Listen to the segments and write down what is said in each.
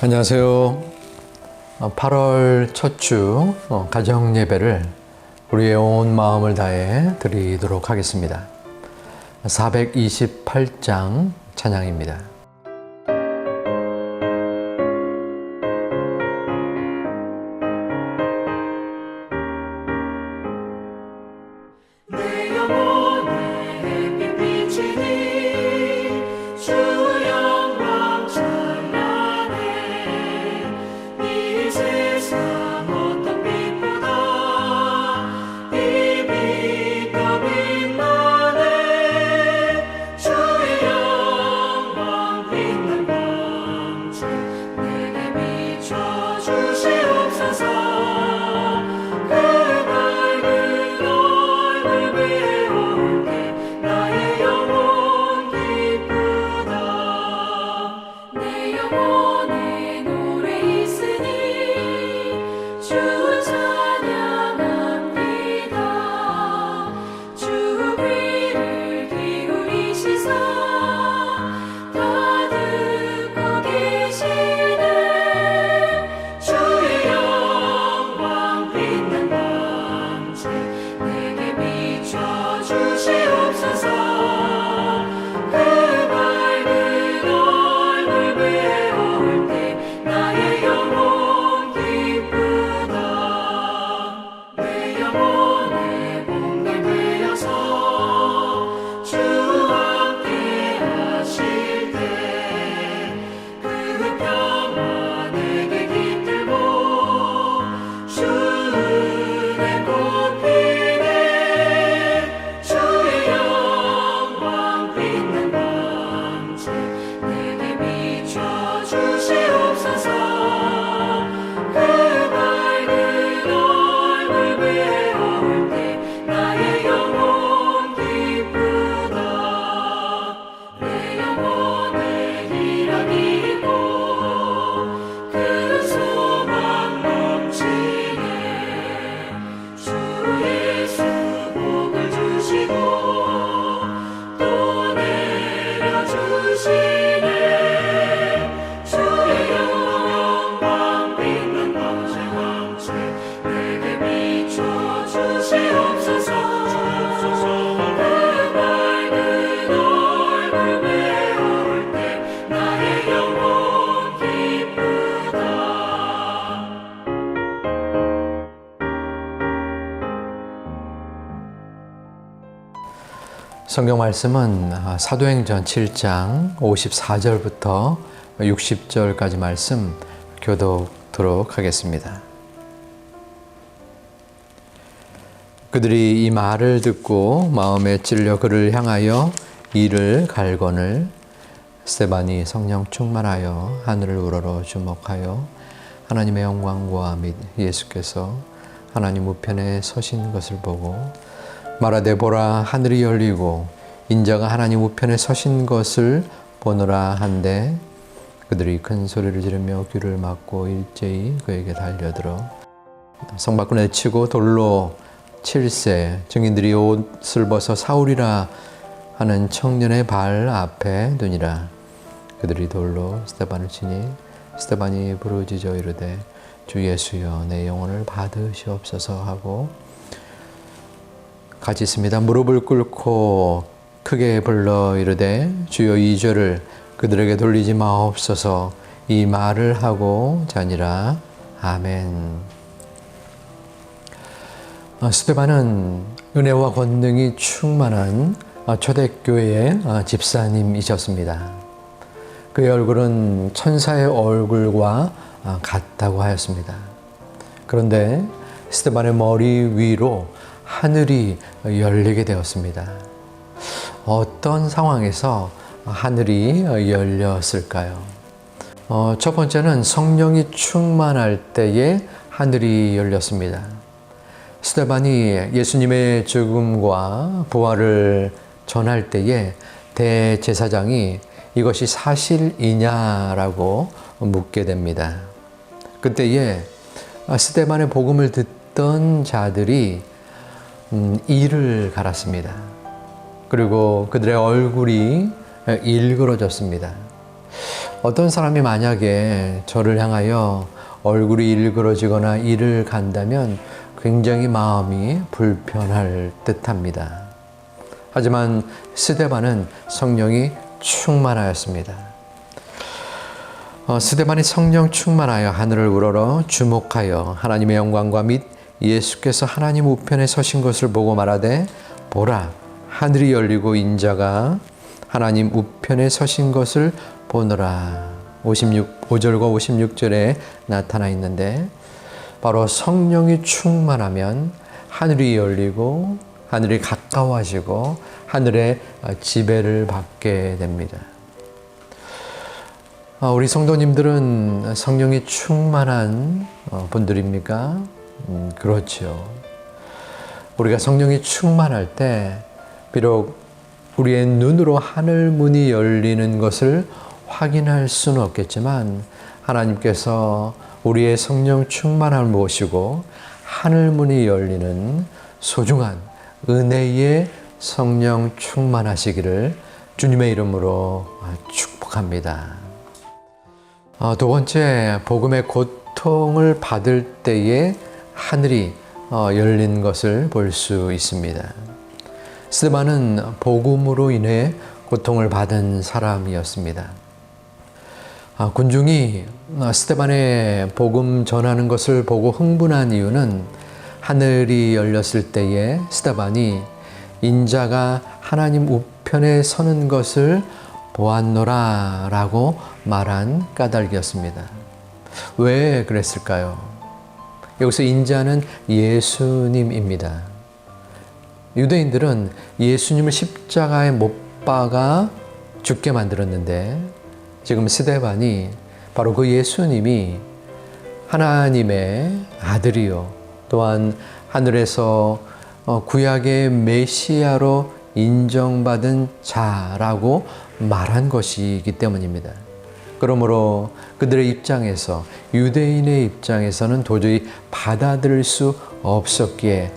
안녕하세요. 8월 첫주 어, 가정 예배를 우리의 온 마음을 다해 드리도록 하겠습니다. 428장 찬양입니다. 성경 말씀은 아, 사도행전 7장 54절부터 60절까지 말씀 교독토록 하겠습니다. 그들이 이 말을 듣고 마음에 찔려 그를 향하여 이를 갈거늘 스테반이 성령 충만하여 하늘을 우러러 주목하여 하나님의 영광과 및 예수께서 하나님 우편에 서신 것을 보고 말하되 보라 하늘이 열리고 인자가 하나님 우편에 서신 것을 보노라 한데 그들이 큰 소리를 지르며 귀를 막고 일제히 그에게 달려들어 성 밖으로 내치고 돌로 칠세 증인들이 옷을 벗어 사울이라 하는 청년의 발 앞에 두니라. 그들이 돌로 스테반을 치니 스테반이 부르짖어 이르되 주 예수여 내 영혼을 받으시옵소서 하고 같이 있습니다. 무릎을 꿇고 크게 불러 이르되 주여 이 죄를 그들에게 돌리지 마옵소서 이 말을 하고 자니라 아멘. 어, 스테반은 은혜와 권능이 충만한 어, 초대교회의 어, 집사님이셨습니다. 그의 얼굴은 천사의 얼굴과 어, 같다고 하였습니다. 그런데 스테반의 머리 위로 하늘이 열리게 되었습니다. 어떤 상황에서 하늘이 열렸을까요? 어, 첫 번째는 성령이 충만할 때에 하늘이 열렸습니다. 스테반이 예수님의 죽음과 부활을 전할 때에 대제사장이 이것이 사실이냐라고 묻게 됩니다. 그때에 스테반의 복음을 듣던 자들이 음, 이를 갈았습니다. 그리고 그들의 얼굴이 일그러졌습니다. 어떤 사람이 만약에 저를 향하여 얼굴이 일그러지거나 이를 간다면 굉장히 마음이 불편할 듯합니다. 하지만 스데반은 성령이 충만하였습니다. 어, 스데반이 성령 충만하여 하늘을 우러러 주목하여 하나님의 영광과 및 예수께서 하나님 우편에 서신 것을 보고 말하되 보라 하늘이 열리고 인자가 하나님 우편에 서신 것을 보노라 56 5절과 56절에 나타나 있는데 바로 성령이 충만하면 하늘이 열리고 하늘이 가까워지고 하늘의 지배를 받게 됩니다. 아, 우리 성도님들은 성령이 충만한 어, 분들입니까? 음, 그렇죠. 우리가 성령이 충만할 때 비록 우리의 눈으로 하늘 문이 열리는 것을 확인할 수는 없겠지만 하나님께서 우리의 성령 충만함을 모시고 하늘 문이 열리는 소중한 은혜의 성령 충만하시기를 주님의 이름으로 축복합니다. 어, 두 번째, 복음의 고통을 받을 때에 하늘이 어, 열린 것을 볼 수 있습니다. 스테반은 복음으로 인해 고통을 받은 사람이었습니다. 아, 군중이 스테반의 복음 전하는 것을 보고 흥분한 이유는 하늘이 열렸을 때에 스테반이 인자가 하나님 우편에 서는 것을 보았노라 라고 말한 까닭이었습니다. 왜 그랬을까요? 여기서 인자는 예수님입니다. 유대인들은 예수님을 십자가에 못 박아 죽게 만들었는데 지금 스데반이 바로 그 예수님이 하나님의 아들이요 또한 하늘에서 어, 구약의 메시아로 인정받은 자라고 말한 것이기 때문입니다. 그러므로 그들의 입장에서 유대인의 입장에서는 도저히 받아들일 수 없었기에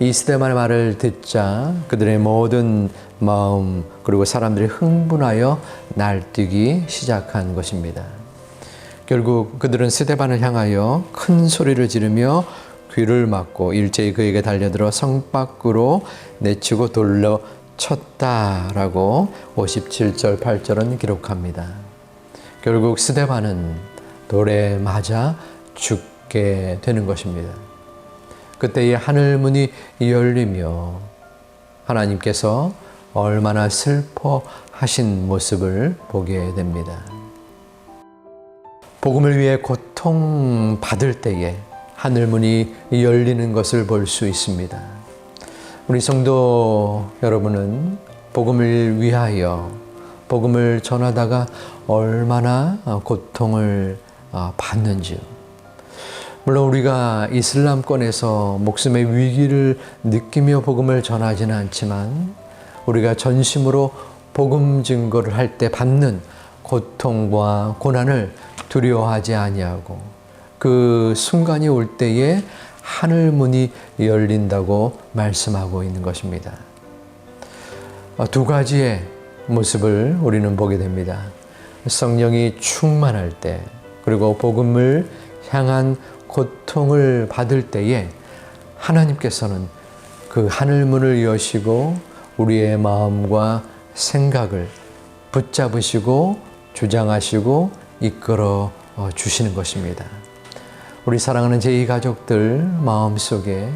이 스테반의 말을 듣자 그들의 모든 마음 그리고 사람들이 흥분하여 날뛰기 시작한 것입니다. 결국 그들은 스테반을 향하여 큰 소리를 지르며 귀를 막고 일제히 그에게 달려들어 성 밖으로 내치고 돌려 쳤다라고 57절 8절은 기록합니다. 결국 스데반은 돌에 맞아 죽게 되는 것입니다. 그때의 하늘 문이 열리며 하나님께서 얼마나 슬퍼하신 모습을 보게 됩니다. 복음을 위해 고통 받을 때에 하늘 문이 열리는 것을 볼 수 있습니다. 우리 성도 여러분은 복음을 위하여 복음을 전하다가 얼마나 고통을 받는지요. 물론 우리가 이슬람권에서 목숨의 위기를 느끼며 복음을 전하지는 않지만 우리가 전심으로 복음 증거를 할 때 받는 고통과 고난을 두려워하지 아니하고 그 순간이 올 때에 하늘 문이 열린다고 말씀하고 있는 것입니다. 두 가지의 모습을 우리는 보게 됩니다. 성령이 충만할 때, 그리고 복음을 향한 고통을 받을 때에 하나님께서는 그 하늘문을 여시고 우리의 마음과 생각을 붙잡으시고 주장하시고 이끌어 주시는 것입니다. 우리 사랑하는 제2 가족들 마음속에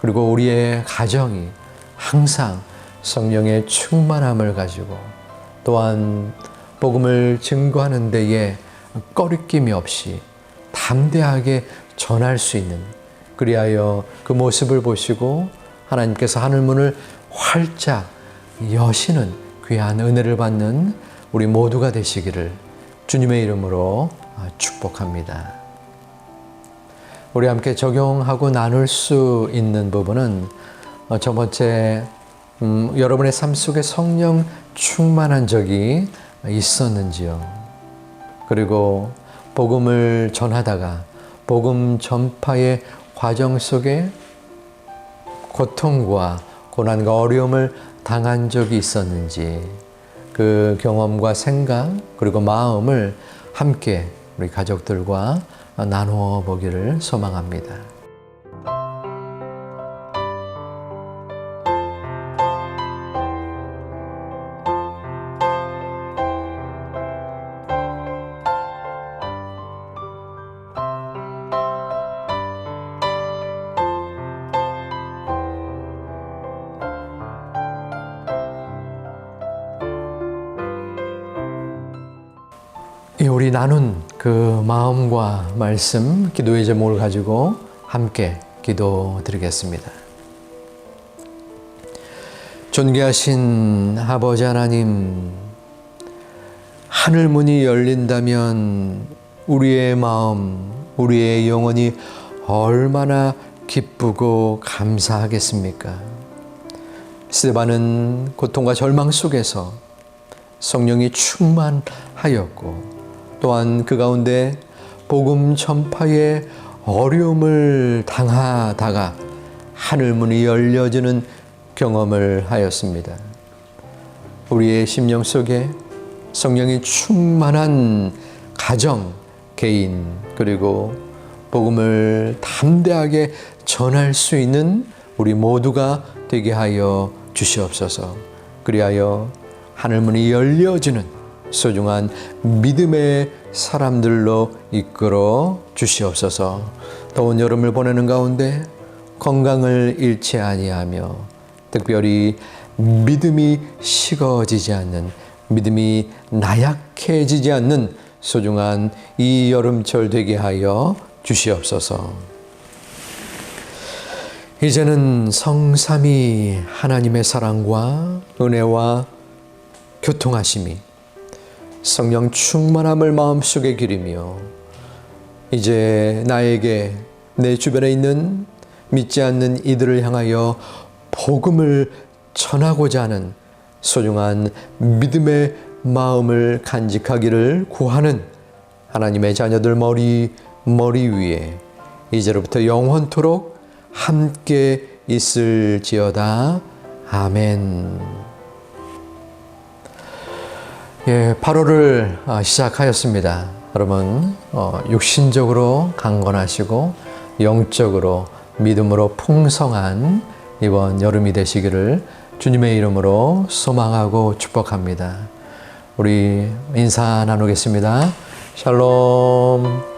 그리고 우리의 가정이 항상 성령의 충만함을 가지고 또한 복음을 증거하는 데에 꺼리낌이 없이 담대하게 전할 수 있는 그리하여 그 모습을 보시고 하나님께서 하늘문을 활짝 여시는 귀한 은혜를 받는 우리 모두가 되시기를 주님의 이름으로 축복합니다. 우리 함께 적용하고 나눌 수 있는 부분은 어, 첫 번째 음, 여러분의 삶 속에 성령 충만한 적이 있었는지요? 그리고 복음을 전하다가 복음 전파의 과정 속에 고통과 고난과 어려움을 당한 적이 있었는지 그 경험과 생각 그리고 마음을 함께 우리 가족들과 나누어 보기를 소망합니다. 우리 나눈 그 마음과 말씀, 기도의 제목을 가지고 함께 기도 드리겠습니다. 존귀하신 아버지 하나님, 하늘 문이 열린다면 우리의 마음, 우리의 영혼이 얼마나 기쁘고 감사하겠습니까? 스테반은 고통과 절망 속에서 성령이 충만하였고 또한 그 가운데 복음 전파에 어려움을 당하다가 하늘문이 열려지는 경험을 하였습니다. 우리의 심령 속에 성령이 충만한 가정, 개인, 그리고 복음을 담대하게 전할 수 있는 우리 모두가 되게 하여 주시옵소서. 그리하여 하늘문이 열려지는 소중한 믿음의 사람들로 이끌어 주시옵소서. 더운 여름을 보내는 가운데 건강을 잃지 아니하며 특별히 믿음이 식어지지 않는 믿음이 나약해지지 않는 소중한 이 여름철 되게 하여 주시옵소서. 이제는 성삼이 하나님의 사랑과 은혜와 교통하심이 성령 충만함을 마음속에 기리며 이제 나에게 내 주변에 있는 믿지 않는 이들을 향하여 복음을 전하고자 하는 소중한 믿음의 마음을 간직하기를 구하는 하나님의 자녀들 머리 머리 위에 이제로부터 영원토록 함께 있을지어다 아멘. 예, 8월을 아, 시작하였습니다. 여러분, 어, 육신적으로 강건하시고 영적으로 믿음으로 풍성한 이번 여름이 되시기를 주님의 이름으로 소망하고 축복합니다. 우리 인사 나누겠습니다. 샬롬.